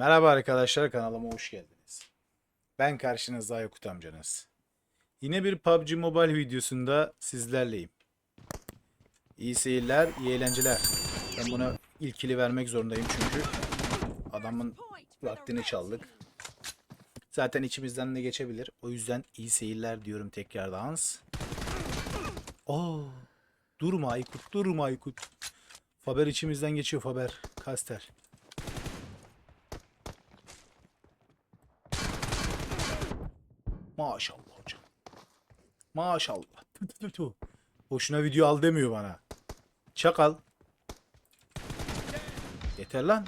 Merhaba arkadaşlar kanalıma hoş geldiniz. Ben karşınızda Aykut amcanız. Yine bir PUBG Mobile videosunda sizlerleyim. İyi seyirler, iyi eğlenceler. Ben buna ilkili vermek zorundayım çünkü adamın vaktini çaldık. Zaten içimizden de geçebilir. O yüzden iyi seyirler diyorum tekrardan. Oo, durma Aykut, durma Aykut. Faber içimizden geçiyor Faber. Kaster. Maşallah hocam. Maşallah. Tü tü tü. Boşuna video al demiyor bana. Çakal. Yeter lan.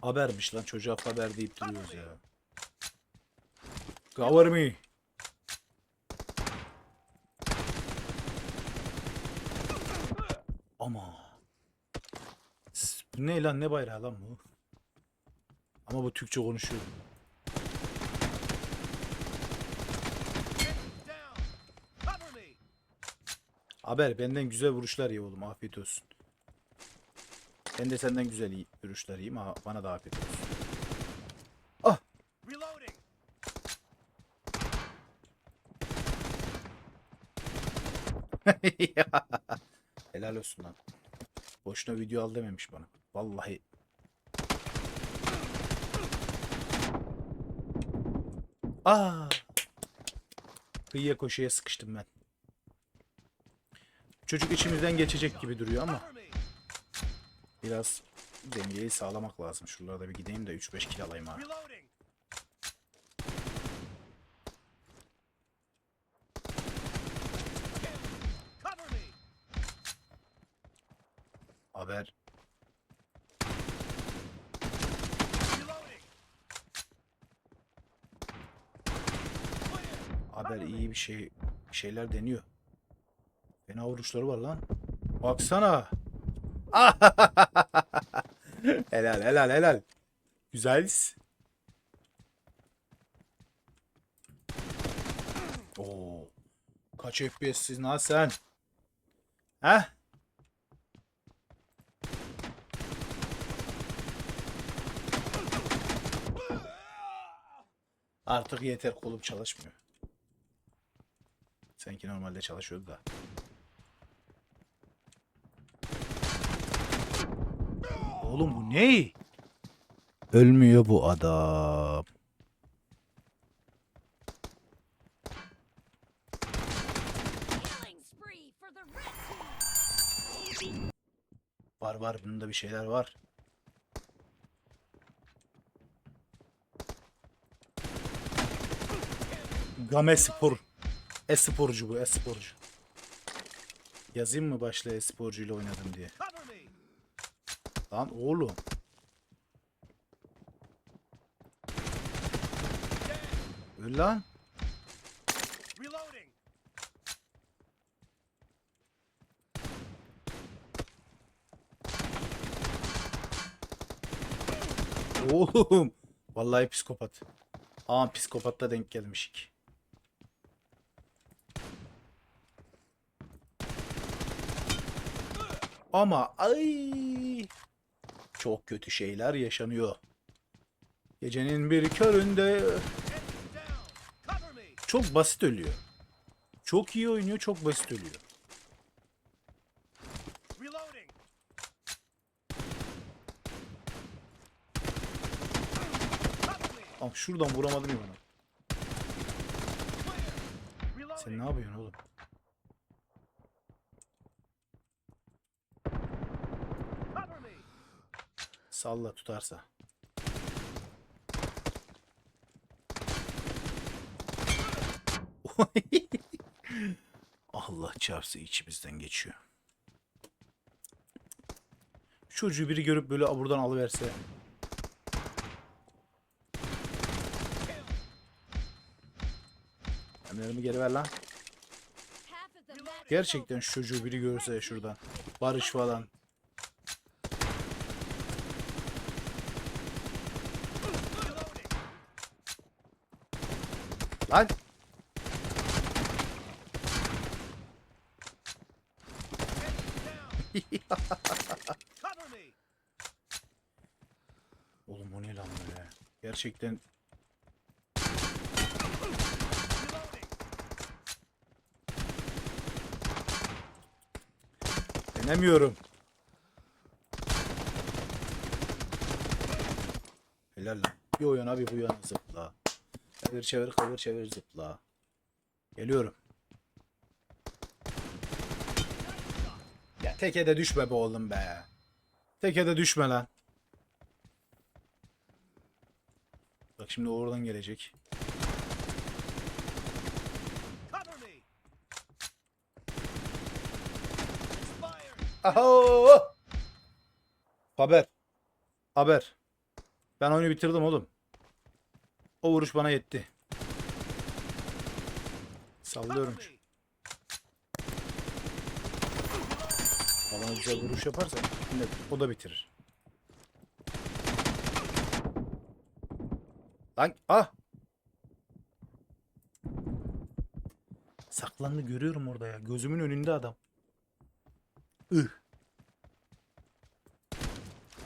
Habermiş lan çocuğa haber deyip duruyoruz ya. Cover me. Ama. Ne lan ne bayrağı lan bu? Ama bu Türkçe konuşuyor. Haber benden güzel vuruşlar ye oğlum afiyet olsun. Ben de senden güzel iyi vuruşlar yiyeyim ha bana da afiyet olsun. Ah helal olsun lan. Boşuna video al dememiş bana. Vallahi. Aa. Kıyıya koşuya sıkıştım ben. Çocuk içimizden geçecek gibi duruyor ama biraz dengeyi sağlamak lazım. Şuralarda bir gideyim de 3-5 kill alayım ha. Haber haber iyi bir şey bir şeyler deniyor. Fena vuruşları var lan. Baksana. helal helal helal. Güzel. Oo. Kaç FPS'siz lan sen? Heh? Artık yeter kolum çalışmıyor. Sanki normalde çalışıyordu da. Oğlum bu ne? Ölmüyor bu adam. Var var bunda bir şeyler var. Game Spor. E-sporcu bu e-sporcu. Yazayım mı başla e-sporcu ile oynadım diye. Lan oğlum. Öl lan. Oğlum. Vallahi psikopat. Aa psikopatta denk gelmişik. Ama ay çok kötü şeyler yaşanıyor. Gecenin bir köründe çok basit ölüyor. Çok iyi oynuyor, çok basit ölüyor. Ama şuradan vuramadım ya bana. Sen ne yapıyorsun oğlum? Cover me. Salla tutarsa. Allah çarpsa içimizden geçiyor. Çocuğu biri görüp böyle buradan alıverse. Emirimi geri ver lan. Gerçekten şu çocuğu biri görse şuradan. Barış falan. Lan. Cover me. ne lan böyle? Gerçekten denemiyorum. Helal lan. Bir o yana bir bu yana zıpla. Çevir çevir kıvır çevir zıpla. Geliyorum. Ya teke de düşme be oğlum be. Teke de düşme lan. Bak şimdi oradan gelecek. Aho! Haber. Haber. Ben oyunu bitirdim oğlum. O vuruş bana yetti. Sallıyorum. Bana güzel vuruş yaparsa yine o da bitirir. Lan ah! Saklandı görüyorum orada ya. Gözümün önünde adam. Ih.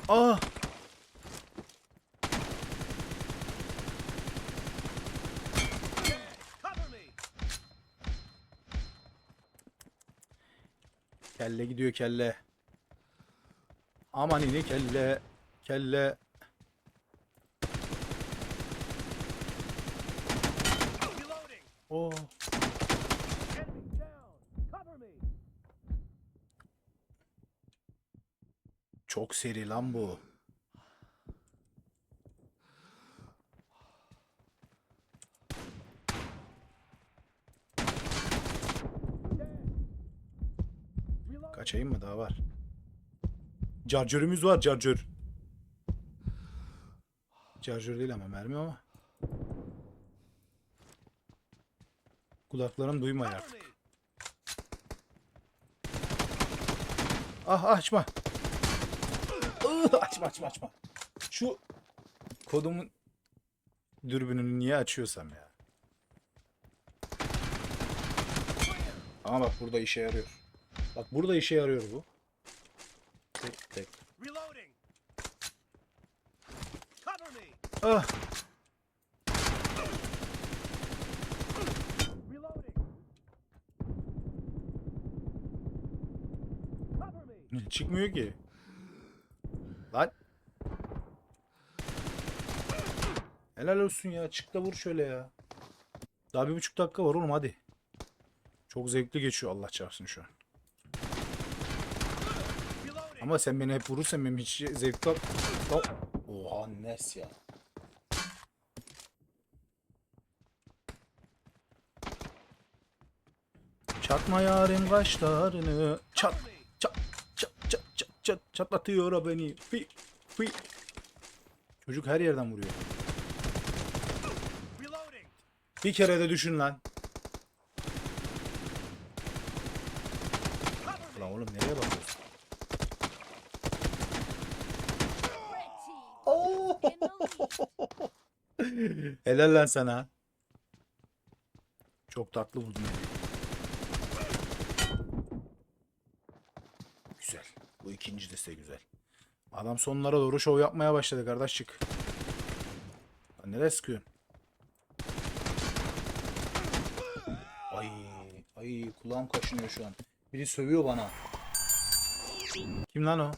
Ah! Cover me. Kelle gidiyor kelle. Aman ini kelle. Kelle. Oh. Çok seri lan bu. Kaçayım mı? Daha var. Carcörümüz var carcör. Carcör değil ama mermi ama. Kulaklarım duymaya Cover artık. Ah açma. Açma açma açma. Şu kodumun dürbününü niye açıyorsam ya. Ama bak burada işe yarıyor. Bak burada işe yarıyor bu. Tek tek. Reloading. Cover me. Ah çıkmıyor ki. Lan. Helal olsun ya. Çık da vur şöyle ya. Daha bir buçuk dakika var oğlum hadi. Çok zevkli geçiyor Allah çarpsın şu an. Ama sen beni hep vurursan benim hiç zevk al. Lan- Oha nes ya. Çatma yarın kaşlarını çat çat çat çat çat çat çatlatıyor o beni. Fi fi. Çocuk her yerden vuruyor. Bir kere de düşün lan. Cover me. Lan oğlum nereye bakıyorsun? Red team in the lead. Helal lan sana. Çok tatlı beni. Güzel. Bu ikinci de size güzel. Adam sonlara doğru şov yapmaya başladı kardeş çık. Lan nereye sıkıyorsun? Ay, ay kulağım kaşınıyor şu an. Biri sövüyor bana. Kim lan o?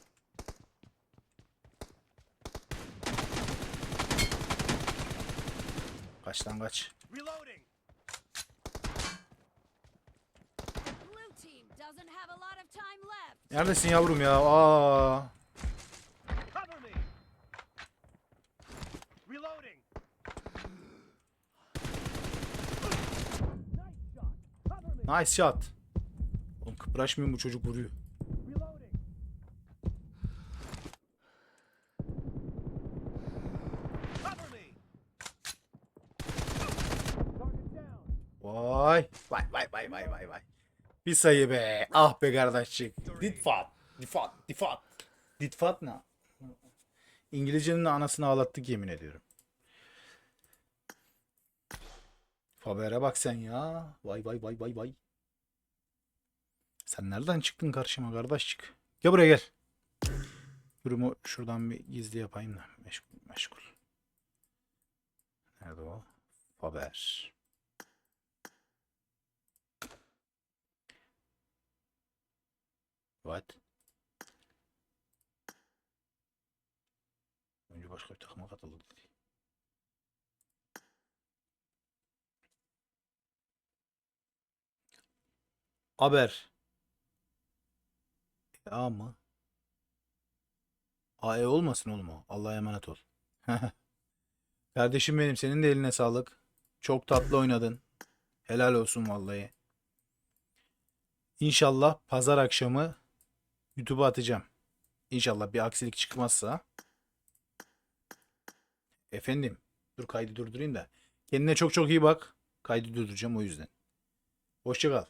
Kaç lan kaç. Neredesin yavrum ya? Aa. Nice shot. Oğlum kıpraşmıyor bu çocuk vuruyor. Reloading. Cover me. Target down. Vay. Vay vay vay vay vay vay. Bir sayı be. Ah be kardeşçik. Ditfat. Difat. Difat. Ditfat ne? İngilizcenin anasını ağlattık yemin ediyorum. Faber'e bak sen ya. Vay vay vay vay vay. Sen nereden çıktın karşıma kardeşçik? Gel buraya gel. Durumu şuradan bir gizli yapayım da. Meşgul, Meşgul. Nerede o? Haber. What? Önce başka bir takıma katıldı dedi. Haber. A mı? AE olmasın oğlum o. Allah'a emanet ol. Kardeşim benim senin de eline sağlık. Çok tatlı oynadın. Helal olsun vallahi. İnşallah pazar akşamı YouTube'a atacağım. İnşallah bir aksilik çıkmazsa. Efendim. Dur kaydı durdurayım da. Kendine çok çok iyi bak. Kaydı durduracağım o yüzden. Hoşça kal.